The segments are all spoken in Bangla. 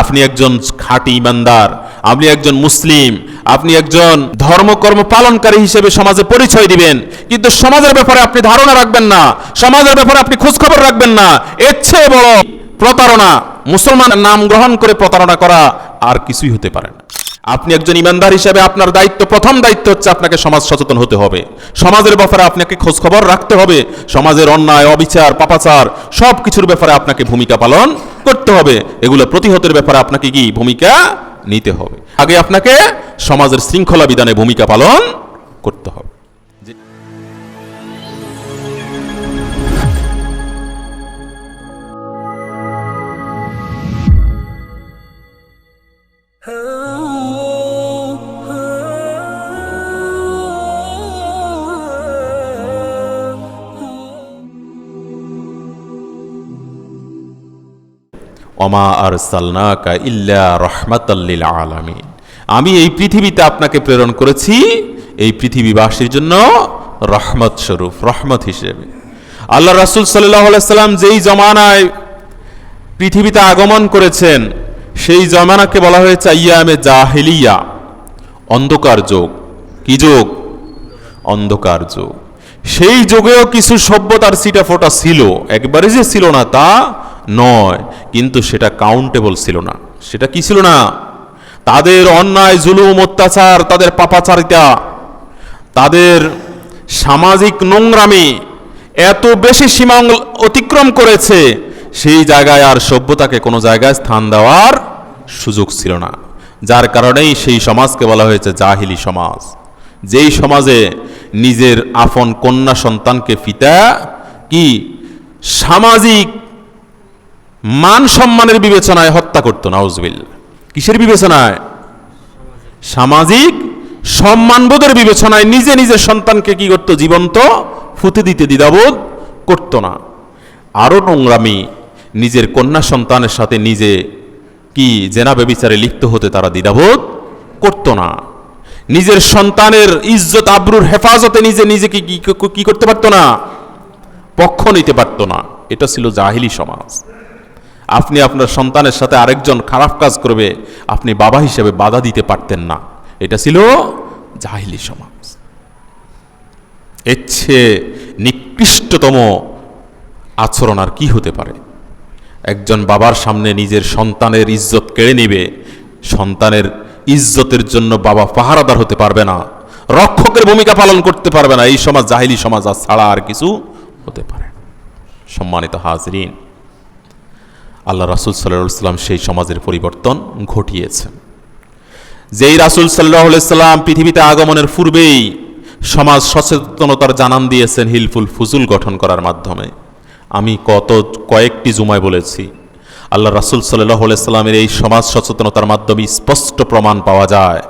আপনি একজন খাঁটি ইমানদার, আপনি একজন মুসলিম, আপনি একজন ধর্মকর্ম পালনকারী হিসেবে সমাজে পরিচয় দিবেন, কিন্তু সমাজের ব্যাপারে আপনি ধারণা রাখবেন না, সমাজের ব্যাপারে আপনি খোঁজখবর রাখবেন না, এর চেয়ে বড় প্রতারণা, মুসলমানের নাম গ্রহণ করে প্রতারণা করা আর কিছুই হতে পারে না। আপনি একজন ইমানদার হিসেবে আপনার দায়িত্ব, প্রথম দায়িত্ব হচ্ছে আপনাকে সমাজ সচেতন হতে হবে। সমাজের ব্যাপারে আপনাকে খোঁজখবর রাখতে হবে। সমাজের অন্যায়, অবিচার, পাপাচার সব কিছুর ব্যাপারে আপনাকে ভূমিকা পালন করতে হবে। এগুলো প্রতিহতের ব্যাপারে আপনাকে কি ভূমিকা নিতে হবে? আগে আপনাকে সমাজের শৃঙ্খলা বিধানে ভূমিকা পালন করতে হবে। অমা আর সালনাকা ইল্লা রহমাতাল্লিল আলামিন। আমি এই পৃথিবীতে আপনাকে প্রেরণ করেছি এই পৃথিবীবাসীর জন্য রহমত স্বরূপ, রহমত হিসেবে। আল্লাহ রাসুল সাল্লাহ সাল্লাম যেই জমানায় পৃথিবীতে আগমন করেছেন, সেই জমানাকে বলা হয়েছে ইয়ামে জাহেলিয়া, অন্ধকার যুগ। কি যোগ? অন্ধকার যুগ। সেই যুগেও কিছু সভ্যতার সিটা ফোটা ছিল। একবারে যে ছিল না তা নয়, কিন্তু সেটা কাউন্টেবল ছিল না। সেটা কি ছিল না? তাদের অন্যায়, জুলুম, অত্যাচার, তাদের পাপাচারিতা, তাদের সামাজিক নোংরামি এত বেশি সীমা অতিক্রম করেছে, সেই জায়গায় আর সভ্যতাকে কোনো জায়গায় স্থান দেওয়ার সুযোগ ছিল না। যার কারণেই সেই সমাজকে বলা হয়েছে জাহিলি সমাজ। যেই সমাজে নিজের আপন কন্যা সন্তানকে ফিতা কি? সামাজিক মান সম্মানের বিবেচনায় হত্যা করতো নাউজবিল কিসের বিবেচনায়? সামাজিক সম্মানবোধের বিবেচনায় নিজে নিজের সন্তানকে কি করতো, জীবন্ত, ফুতে দিতে, দ্বিধাবোধ করতো না। আরও নোংরামি, নিজের কন্যা সন্তানের সাথে নিজে কি জেনা বেবিচারে লিপ্ত হতে তারা দ্বিধাবোধ করতো না। নিজের সন্তানের ইজ্জত, আব্রুর হেফাজতে নিজে নিজেকে কি করতে পারতো না? পক্ষ নিতে পারতো না। এটা ছিল জাহিলি সমাজ। আপনি আপনার সন্তানের সাথে আরেকজন খারাপ কাজ করবে, আপনি বাবা হিসেবে বাধা দিতে পারতেন না। এটা ছিল জাহিলি সমাজ। এর চেয়ে নিকৃষ্টতম আচরণ আর কি হতে পারে? একজন বাবার সামনে নিজের সন্তানের ইজ্জত কেড়ে নিবে, সন্তানের ইজ্জতের জন্য বাবা পাহারাদার হতে পারবে না, রক্ষকের ভূমিকা পালন করতে পারবে না। এই সমাজ জাহিলি সমাজ আর ছাড়া আর কিছু হতে পারে। সম্মানিত হাজরিন আল্লাহ রাসুল সাল্লাম সেই সমাজের পরিবর্তন ঘটিয়েছেন যেই রাসুল সাল্লাহ সাল্লাম পৃথিবীতে আগমনের পূর্বেই সমাজ সচেতনতার জানান দিয়েছেন হিলফুল ফুজুল গঠন করার মাধ্যমে। আমি কত, কয়েকটি জুমায় বলেছি, আল্লাহ রাসুল সাল্লাহ সাল্লামের এই সমাজ সচেতনতার মাধ্যমে স্পষ্ট প্রমাণ পাওয়া যায়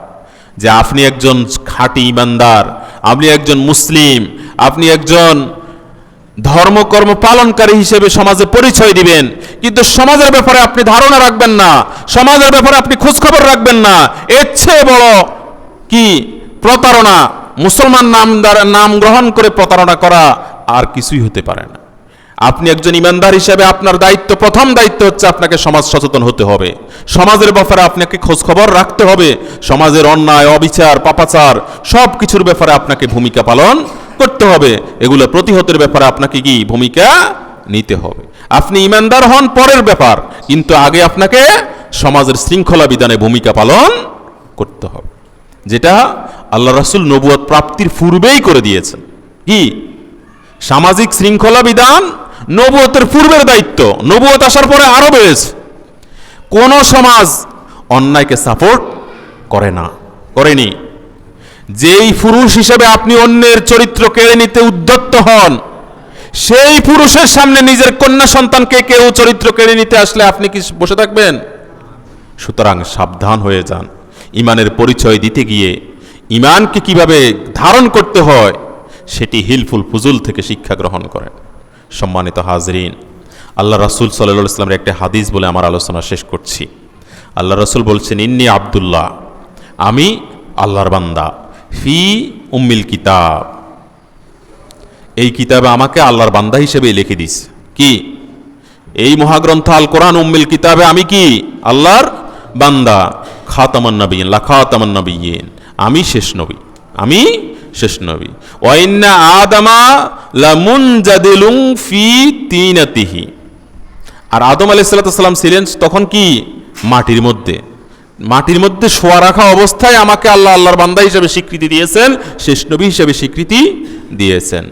যে আপনি একজন খাঁটি ইমানদার, আপনি একজন মুসলিম, আপনি একজন ধর্মকর্ম পালনকারী হিসেবে সমাজে পরিচয় দিবেন। কিন্তু সমাজের ব্যাপারে আপনি ধারণা রাখবেন না। সমাজের ব্যাপারে আপনি খোঁজখবর রাখবেন না। এর বড় কি? প্রতারণা। মুসলমান নাম দ্বারা, নাম গ্রহণ করে প্রতারণা করা আর কিছুই হতে পারে না। আপনি একজন ইমানদার হিসেবে আপনার দায়িত্ব, প্রথম দায়িত্ব হচ্ছে আপনাকে সমাজ সচেতন হতে হবে। সমাজের ব্যাপারে আপনাকে খোঁজ খবর রাখতে হবে। সমাজের অন্যায়, অবিচার, পাপাচার সব কিছুর ব্যাপারে আপনাকে ভূমিকা পালন করতে হবে। এগুলো প্রতিহতের ব্যাপারে আপনাকে কি ভূমিকা নিতে হবে। আপনি ইমানদার হন, পরের ব্যাপার। কিন্তু আগে আপনাকে সমাজের শৃঙ্খলা বিধানে ভূমিকা পালন করতে হবে। যেটা আল্লাহ রাসুল নবুয়াদ প্রাপ্তির পূর্বেই করে দিয়েছেন। কি? সামাজিক শৃঙ্খলা বিধান নবুয়তের পূর্বের দায়িত্ব। নবুয়ত আসার পরে আরও বেড়েছে কোন সমাজ অন্যায়কে সাপোর্ট করে না। করেনি। যেই পুরুষ হিসেবে আপনি অন্যের চরিত্র কেড়ে নিতে উদ্যত্ত হন, সেই পুরুষের সামনে নিজের কন্যা সন্তানকে কেউ চরিত্র কেড়ে নিতে আসলে আপনি কি বসে থাকবেন? সুতরাং সাবধান হয়ে যান। ইমানের পরিচয় দিতে গিয়ে ইমানকে কীভাবে ধারণ করতে হয়, সেটি হিলফুল ফুজুল থেকে শিক্ষা গ্রহণ করেন। সম্মানিত হাজরিন, আল্লাহ রাসুল সাল্লাহ ইসলামের একটা হাদিস বলে আমার আলোচনা শেষ করছি। আল্লাহ রসুল বলছেন, ইন্নি আবদুল্লাহ, আমি আল্লাহর বান্দা। ফি উম্মিল কিতাব। এই কিতাবে আমাকে আল্লাহর বান্দা হিসেবে লিখে দিস। কি? এই মহাগ্রন্থ আল কোরআন উম্মিল কিতাবে আমি কি? আল্লাহর বান্দা। খাতামান নবীন লা খাতামান নবীন আমি শেষ নবী। আমি শেষ নবী। ওয়াইন্না আদামা লামুনজাদিলুং ফি তিনাতিহি। আর আদম আলাইসাল্লাম ছিলেন তখন কি? মাটির মধ্যে। মাটির মধ্যে শোয়া রাখা অবস্থায় আমাকে আল্লাহ আল্লাহর বান্দা হিসেবে স্বীকৃতি দিয়েছেন, শেষ নবী হিসেবে স্বীকৃতি দিয়েছেন।